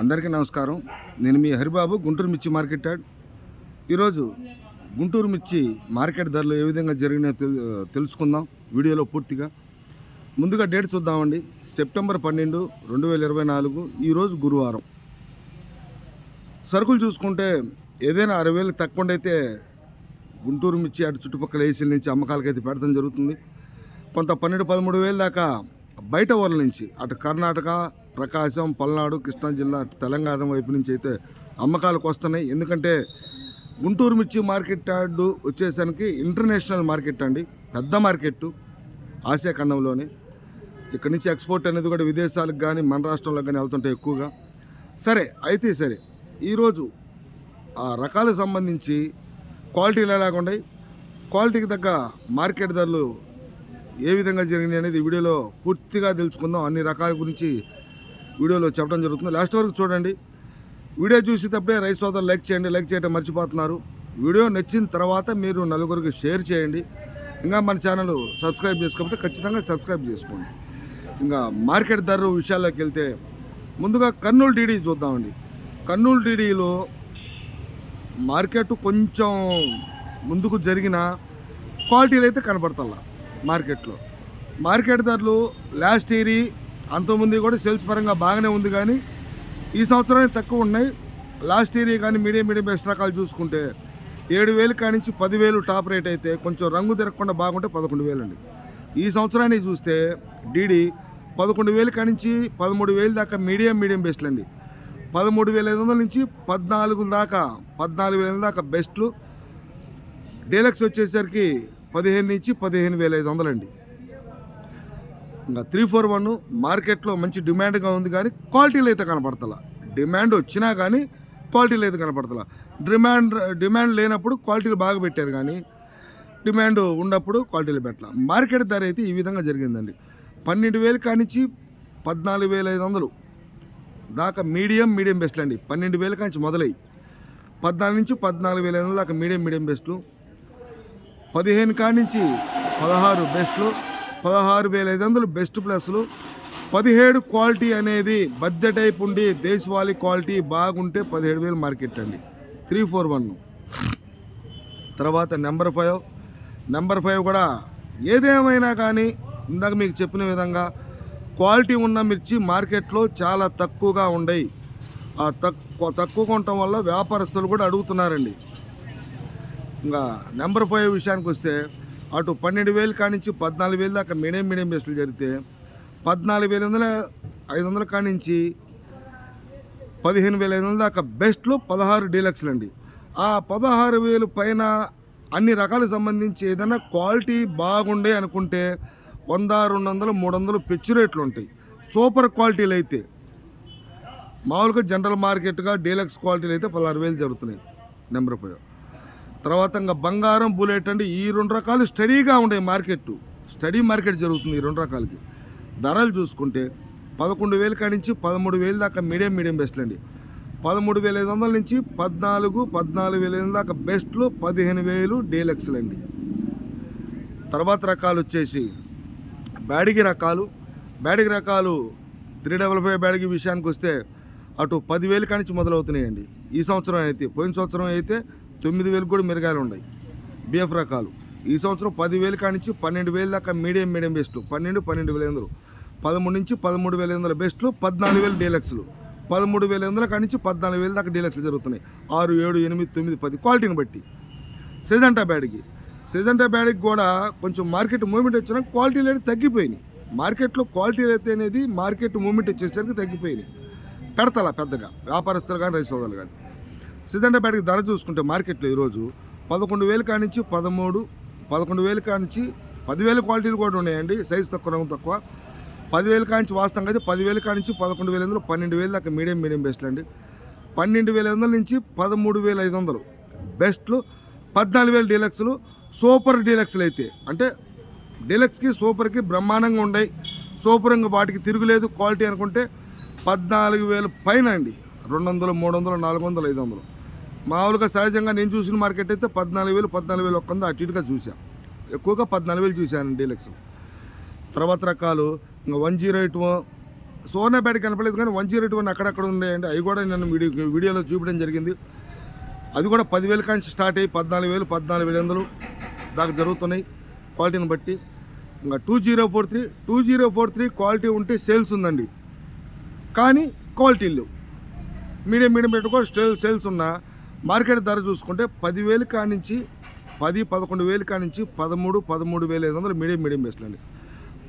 అందరికీ నమస్కారం. నేను మీ హరిబాబు గుంటూరు మిర్చి మార్కెట్ యాడ్. ఈరోజు గుంటూరు మిర్చి మార్కెట్ ధరలు ఏ విధంగా జరిగినాయో తెలుసుకుందాం వీడియోలో పూర్తిగా. ముందుగా డేట్ చూద్దామండి. సెప్టెంబర్ పన్నెండు రెండు వేల ఇరవై నాలుగు ఈరోజు గురువారం. సరుకులు చూసుకుంటే ఏదైనా అరవై వేలు తక్కువ అయితే గుంటూరు మిర్చి అటు చుట్టుపక్కల ఏసీల నుంచి అమ్మకాలకైతే పెడతాం జరుగుతుంది. కొంత పన్నెండు పదమూడు వేల దాకా బయట ఊర్ల నుంచి అటు కర్ణాటక ప్రకాశం పల్నాడు కృష్ణా జిల్లా తెలంగాణ వైపు నుంచి అయితే అమ్మకాలకు వస్తున్నాయి. ఎందుకంటే గుంటూరు మిర్చి మార్కెట్ యార్డు వచ్చేసరికి ఇంటర్నేషనల్ మార్కెట్ అండి. పెద్ద మార్కెట్ ఆసియా ఖండంలోనే. ఇక్కడ నుంచి ఎక్స్పోర్ట్ అనేది కూడా విదేశాలకు కానీ మన రాష్ట్రంలో కానీ వెళ్తుంటాయి ఎక్కువగా. సరే అయితే సరే ఈరోజు ఆ రకాలకు సంబంధించి క్వాలిటీలు ఎలాగుంటాయి క్వాలిటీకి తగ్గ మార్కెట్ ధరలు ఏ విధంగా జరిగినాయి అనేది వీడియోలో పూర్తిగా తెలుసుకుందాం. అన్ని రకాల గురించి వీడియోలో చెప్పడం జరుగుతుంది. లాస్ట్ వరకు చూడండి. వీడియో చూసేటప్పుడే రైస్ సోదరు లైక్ చేయండి. లైక్ చేయడం మర్చిపోతున్నారు. వీడియో నచ్చిన తర్వాత మీరు నలుగురికి షేర్ చేయండి. ఇంకా మన ఛానల్ సబ్స్క్రైబ్ చేసుకోకపోతే ఖచ్చితంగా సబ్స్క్రైబ్ చేసుకోండి. ఇంకా మార్కెట్ ధర విషయాల్లోకి వెళ్తే ముందుగా కర్నూలు డీడీ చూద్దామండి. కర్నూలు డీడీలో మార్కెట్ కొంచెం ముందుకు జరిగిన క్వాలిటీలు అయితే కనపడతల్లా మార్కెట్లో. మార్కెట్ ధరలు లాస్ట్ ఇయర్ అంతకుముందు కూడా సేల్స్ పరంగా బాగానే ఉంది కానీ ఈ సంవత్సరానికి తక్కువ ఉన్నాయి. లాస్ట్ ఇయర్ కానీ మీడియం మీడియం బెస్ట్ రకాలు చూసుకుంటే ఏడు వేలు కానించి పదివేలు టాప్ రేట్ అయితే కొంచెం రంగు తిరగకుండా బాగుంటే పదకొండు వేలు అండి. ఈ సంవత్సరానికి చూస్తే డీడీ పదకొండు వేలు కానించి పదమూడు వేలు దాకా మీడియం మీడియం బెస్ట్లు అండి. పదమూడు వేల ఐదు వందల నుంచి పద్నాలుగు దాకా పద్నాలుగు వేల దాకా బెస్ట్లు డీలక్స్ వచ్చేసరికి పదిహేను నుంచి పదిహేను వేల ఐదు వందలండి త్రీ ఫోర్ వన్ మార్కెట్లో మంచి డిమాండ్గా ఉంది కానీ క్వాలిటీలు అయితే కనపడతలా. డిమాండ్ వచ్చినా కానీ క్వాలిటీలు అయితే కనపడతలా. డిమాండ్ డిమాండ్ లేనప్పుడు క్వాలిటీలు బాగా పెట్టారు కానీ డిమాండ్ ఉన్నప్పుడు క్వాలిటీలు పెట్టాల. మార్కెట్ ధర అయితే ఈ విధంగా జరిగిందండి. పన్నెండు వేలు కానించి పద్నాలుగు వేల ఐదు వందలు దాకా మీడియం మీడియం బెస్ట్లు అండి. పన్నెండు వేల కానించి మొదలై పద్నాలుగు నుంచి పద్నాలుగు వేల ఐదు వందలు దాకా మీడియం మీడియం బెస్ట్లు. పదిహేను కాడి నుంచి పదహారు బెస్ట్లు. పదహారు వేల ఐదు వందలు బెస్ట్ ప్లస్లు. పదిహేడు క్వాలిటీ అనేది బద్దె టైప్ ఉండి దేశవాళీ క్వాలిటీ బాగుంటే పదిహేడు వేలు మార్కెట్ అండి. Three four one. తర్వాత నెంబర్ ఫైవ్. నెంబర్ ఫైవ్ కూడా ఏదేమైనా కానీ ఇందాక మీకు చెప్పిన విధంగా క్వాలిటీ ఉన్న మిర్చి మార్కెట్లో చాలా తక్కువగా ఉండయి. ఆ తక్కువ తక్కువ ఉండటం వల్ల వ్యాపారస్తులు కూడా అడుగుతున్నారండి. ఇంకా నెంబర్ ఫైవ్ విషయానికి వస్తే అటు పన్నెండు వేలు కానించి పద్నాలుగు వేలు దాకా మీడియం మీడియం బెస్ట్లు జరిగితే పద్నాలుగు వేల వందల ఐదు వందల కానించి పదిహేను వేల ఐదు వందల దాకా బెస్ట్లు పదహారు డీలక్స్లు అండి. ఆ పదహారు వేలు పైన అన్ని రకాలకు సంబంధించి ఏదైనా క్వాలిటీ బాగుండే అనుకుంటే వంద రెండు వందలు మూడు వందలు పెచ్చు రేట్లు ఉంటాయి. సూపర్ క్వాలిటీలు అయితే. మామూలుగా జనరల్ మార్కెట్గా డీలక్స్ క్వాలిటీలు అయితే పదహారు వేలు జరుగుతున్నాయి. Number five. తర్వాత ఇంకా బంగారం బుల్లెట్ అంటే ఈ రెండు రకాలు స్టడీగా ఉండే మార్కెట్. స్టడీ మార్కెట్ జరుగుతుంది ఈ రెండు రకాలకి. ధరలు చూసుకుంటే పదకొండు వేల కాడి నుంచి పదమూడు వేలు దాకా మీడియం మీడియం బెస్ట్లు అండి పదమూడు వేల ఐదు వందల నుంచి పద్నాలుగు పద్నాలుగు వేల ఐదు వందల దాకా బెస్ట్లు పదిహేను వేలు డీలక్స్లు అండి తర్వాత రకాలు వచ్చేసి బ్యాడిగి రకాలు. బ్యాడిగి రకాలు త్రీ డబల్ ఫైవ్ బ్యాడిగి విషయానికి వస్తే అటు పదివేలు నుంచి మొదలవుతున్నాయండి. ఈ సంవత్సరం అయితే పోయిన సంవత్సరం అయితే తొమ్మిది వేలు కూడా మిరగాయలు ఉన్నాయి. బిఎఫ్ రకాలు. ఈ సంవత్సరం పదివేలు కానించి పన్నెండు వేలు దాకా మీడియం మీడియం బెస్ట్లు పన్నెండు పన్నెండు వేల వందలు. పదమూడు నుంచి పదమూడు వేల వందల బెస్ట్లు పద్నాలుగు వేలు డీలక్స్లు. పదమూడు వేల వందల కానించి పద్నాలుగు వేలు దాకా డీలక్స్లు జరుగుతున్నాయి. ఆరు ఏడు ఎనిమిది తొమ్మిది పది క్వాలిటీని బట్టి. సెజంటా బ్యాడ్కి. సెజంటా బ్యాడ్కి కూడా కొంచెం మార్కెట్ మూమెంట్ వచ్చినా క్వాలిటీలు అనేది తగ్గిపోయినాయి. మార్కెట్లో క్వాలిటీలు అయితే అనేది మార్కెట్ మూమెంట్ వచ్చేసరికి తగ్గిపోయినాయి. పెడతలా పెద్దగా. వ్యాపారస్తులు కానీ రైతు సోదరులు కానీ. సిద్ధండ బ్యాడ్కి ధర చూసుకుంటే మార్కెట్లో ఈరోజు పదకొండు వేలు కానించి పదమూడు పదకొండు వేలు కానించి పదివేల క్వాలిటీలు కూడా ఉన్నాయండి. సైజ్ తక్కువ రంగు తక్కువ. పదివేలు కానించి వాస్తవంగా అయితే పదివేలు కానించి పదకొండు వేల వందలు పన్నెండు వేలు దాకా మీడియం మీడియం బెస్ట్లు అండి. పన్నెండు వేల వందల నుంచి పదమూడు వేల ఐదు వందలు బెస్ట్లు. పద్నాలుగు వేల డీలక్స్లు సూపర్ డీలక్స్లు అయితే. అంటే డీలక్స్కి సూపర్కి బ్రహ్మాండంగా ఉన్నాయి. సూపర్ ఇంకా వాటికి తిరుగులేదు. క్వాలిటీ అనుకుంటే పద్నాలుగు వేలు పైన అండి. రెండు వందలు మూడు వందలు నాలుగు వందలు ఐదు వందలు. మామూలుగా సహజంగా నేను చూసిన మార్కెట్ అయితే పద్నాలుగు వేలు పద్నాలుగు వేలు ఒక్కంద అటు ఇటుగా చూశాను ఎక్కువగా పద్నాలుగు వేలు చూశాను డీలక్స్. తర్వాత రకాలు ఇంకా వన్ జీరో ఎయిట్ సోనాపేట కనపడలేదు కానీ వన్ జీరో వన్ అక్కడక్కడ ఉండేయండి. అవి కూడా నేను వీడియో వీడియోలో చూపించడం జరిగింది. అది కూడా పదివేల కాంచి స్టార్ట్ అయ్యి పద్నాలుగు వేలు పద్నాలుగు వేల వందలు దాకా జరుగుతున్నాయి క్వాలిటీని బట్టి. ఇంకా two zero four three two zero four three quality ఉంటే సేల్స్ ఉందండి. కానీ క్వాలిటీ లేవు. మీడియం మీడియం పెట్టుకో సేల్ సేల్స్ ఉన్నా మార్కెట్ ధర చూసుకుంటే పదివేలు కానించి పది పదకొండు వేలు కానించి పదమూడు పదమూడు వేల ఐదు వందలు మీడియం మీడియం బెస్ట్లు అండి.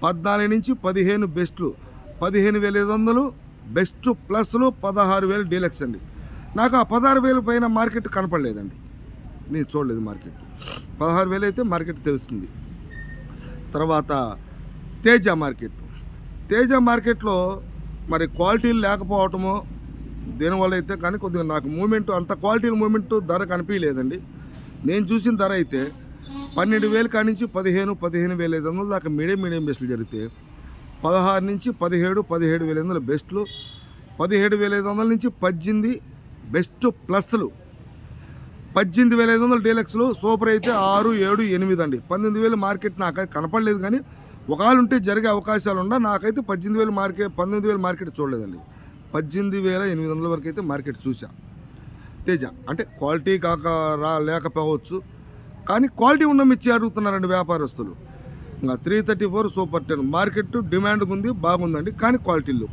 పద్నాలుగు నుంచి పదిహేను బెస్ట్లు పదిహేను వేల ఐదు వందలు బెస్ట్ ప్లస్లు పదహారు వేలు డీలక్స్ అండి. నాకు ఆ పదహారు వేలు పైన మార్కెట్ కనపడలేదండి. నేను చూడలేదు మార్కెట్. పదహారు వేలు అయితే మార్కెట్ తెలుస్తుంది. తర్వాత తేజ మార్కెట్. తేజ మార్కెట్లో మరి క్వాలిటీలు లేకపోవటమో దేనివల్ల అయితే కానీ కొద్దిగా నాకు మూమెంట్ అంత క్వాలిటీ మూమెంట్ ధర కనిపించలేదండి. నేను చూసిన ధర అయితే పన్నెండు వేలు కానించి పదిహేను పదిహేను వేల ఐదు వందలు దాకా మీడియం మీడియం బెస్ట్లు జరిగితే పదహారు నుంచి పదిహేడు పదిహేడు వేల ఐదు వందల బెస్ట్లు పదిహేడు వేల ఐదు వందల నుంచి పద్దెనిమిది బెస్ట్ ప్లస్లు పద్దెనిమిది వేల ఐదు వందల డీలక్స్లు సూపర్ అయితే ఆరు ఏడు ఎనిమిది అండి. పంతొమ్మిది వేలు మార్కెట్ నాకు కనపడలేదు కానీ ఒకవేళ ఉంటే జరిగే అవకాశాలు ఉన్నా నాకైతే పద్దెనిమిది వేలు మార్కెట్ పంతొమ్మిది వేలు మార్కెట్ చూడలేదండి. పద్దెనిమిది వేల ఎనిమిది వందల వరకు అయితే మార్కెట్ చూసా తేజ అంటే క్వాలిటీ కాక రా లేకపోవచ్చు కానీ క్వాలిటీ ఉన్న మిర్చి అడుగుతున్నారండి వ్యాపారస్తులు. ఇంకా three thirty four super ten market demand ఉంది బాగుందండి కానీ క్వాలిటీలు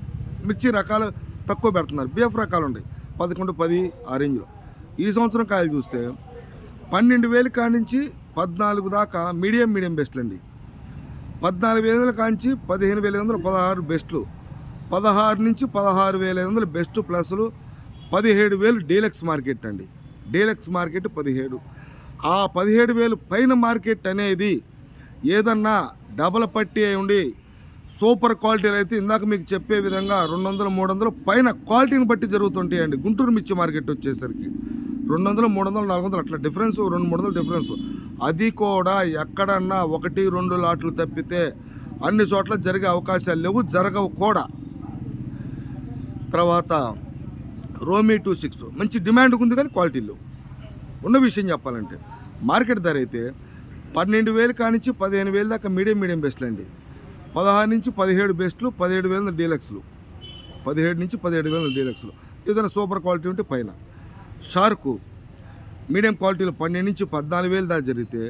మిర్చి రకాలు తక్కువ పెడుతున్నారు బిఎఫ్ రకాలు ఉన్నాయి పదకొండు పది ఆ రేంజ్లో. ఈ సంవత్సరం కాయలు చూస్తే పన్నెండు వేలు కానించి పద్నాలుగు దాకా మీడియం మీడియం బెస్ట్లు అండి పద్నాలుగు వేల కాంచి పదిహేను వేల ఐదు వందలు పదహారు బెస్ట్లు. పదహారు నుంచి పదహారు వేల ఐదు వందలు బెస్ట్ ప్లస్లు పదిహేడు వేలు డీలక్స్ మార్కెట్ అండి. డీలక్స్ మార్కెట్ పదిహేడు. ఆ పదిహేడు వేలు పైన మార్కెట్ అనేది ఏదన్నా డబల్ పట్టి అయి ఉండి సూపర్ క్వాలిటీలు అయితే ఇందాక మీకు చెప్పే విధంగా రెండు వందలు మూడు వందలు పైన క్వాలిటీని బట్టి జరుగుతుంటాయండి. గుంటూరు మిర్చి మార్కెట్ వచ్చేసరికి రెండు వందలు మూడు వందలు నాలుగు వందలు అట్లా డిఫరెన్స్ రెండు మూడు వందలు డిఫరెన్స్. అది కూడా ఎక్కడన్నా ఒకటి రెండు లాట్లు తప్పితే అన్ని చోట్ల జరిగే అవకాశాలు లేవు జరగవు కూడా. తర్వాత రోమీ టూ సిక్స్. మంచి డిమాండ్ ఉంది కానీ క్వాలిటీ లేవు. ఉన్న విషయం చెప్పాలంటే మార్కెట్ ధర అయితే పన్నెండు వేలు కానించి పదిహేను వేలు దాకా మీడియం మీడియం బెస్ట్లు అండి. పదహారు నుంచి పదిహేడు బెస్ట్లు పదిహేడు వేల డీలక్స్లు. పదిహేడు నుంచి పదిహేడు వేల డీలక్స్లు. ఏదైనా సూపర్ క్వాలిటీ ఉంటే పైన. షార్కు మీడియం క్వాలిటీలో పన్నెండు నుంచి పద్నాలుగు వేలు దాకా జరిగితే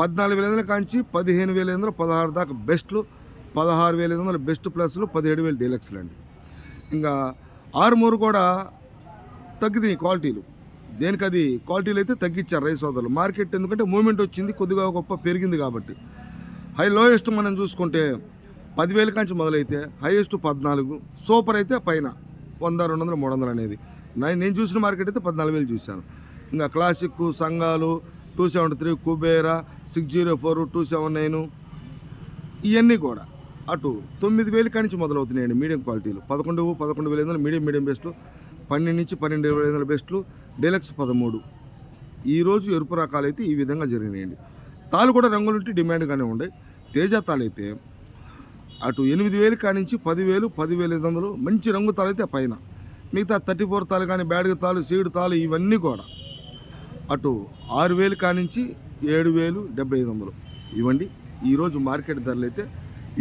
పద్నాలుగు వేల ఐదు కాంచి పదిహేను వేల ఐదు వందలు పదహారు దాకా బెస్ట్లు పదహారు వేల ఐదు బెస్ట్ ప్లస్లు పదిహేడు వేలు డీలక్స్లు అండి ఇంకా ఆరుమూరు కూడా తగ్గినాయి క్వాలిటీలు. దేనికి అది క్వాలిటీలు అయితే తగ్గించారు రైస్ సోదరులు. మార్కెట్ ఎందుకంటే మూమెంట్ వచ్చింది కొద్దిగా గొప్ప పెరిగింది కాబట్టి. హై లోయెస్ట్ మనం చూసుకుంటే పదివేల కాంచి మొదలైతే హైయెస్ట్ పద్నాలుగు సూపర్ అయితే పైన వంద రెండు వందలు మూడు వందలు అనేది. నేను చూసిన మార్కెట్ అయితే పద్నాలుగు వేలు చూశాను. ఇంకా క్లాసిక్ సంఘాలు two seventy three Kubera six zero four two seven nine ఇవన్నీ కూడా. అటు తొమ్మిది వేలు కానించి మొదలవుతున్నాయండి మీడియం క్వాలిటీలు. పదకొండు పదకొండు వేల ఐదు మీడియం మీడియం బెస్ట్లు. పన్నెండు నుంచి పన్నెండు వేల ఐదు వందల బెస్ట్లు. డీలక్స్ పదమూడు. ఈరోజు ఎరుపు రకాలు అయితే ఈ విధంగా జరిగినాయండి. తాళ్ళు కూడా రంగులుంటే డిమాండ్గానే ఉండే. తేజ తాళైతే అటు ఎనిమిది వేలు కానించి పదివేలు పదివేల ఐదు వందలు. మంచి రంగు తాళ్ళు అయితే పైన. మిగతా థర్టీ ఫోర్ తాలు కానీ బ్యాడ్గ తాలు సీడ్ తాలు ఇవన్నీ కూడా. అటు ఆరు వేలు కానించి ఏడు వేలు డెబ్బై ఐదు వందలు. ఇవ్వండి. ఈరోజు మార్కెట్ ధరలు అయితే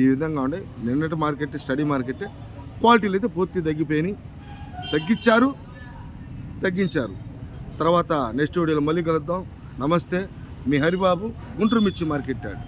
ఈ విధంగా ఉండే. నిన్నటి మార్కెట్ స్టడీ మార్కెట్ క్వాలిటీలు అయితే పూర్తి తగ్గిపోయినాయి. తగ్గించారు తగ్గించారు. తర్వాత నెక్స్ట్ వీడియోలో మళ్ళీ కలుద్దాం. నమస్తే మీ హరిబాబు గుంటూరు మిర్చి మార్కెట్ యాడ్.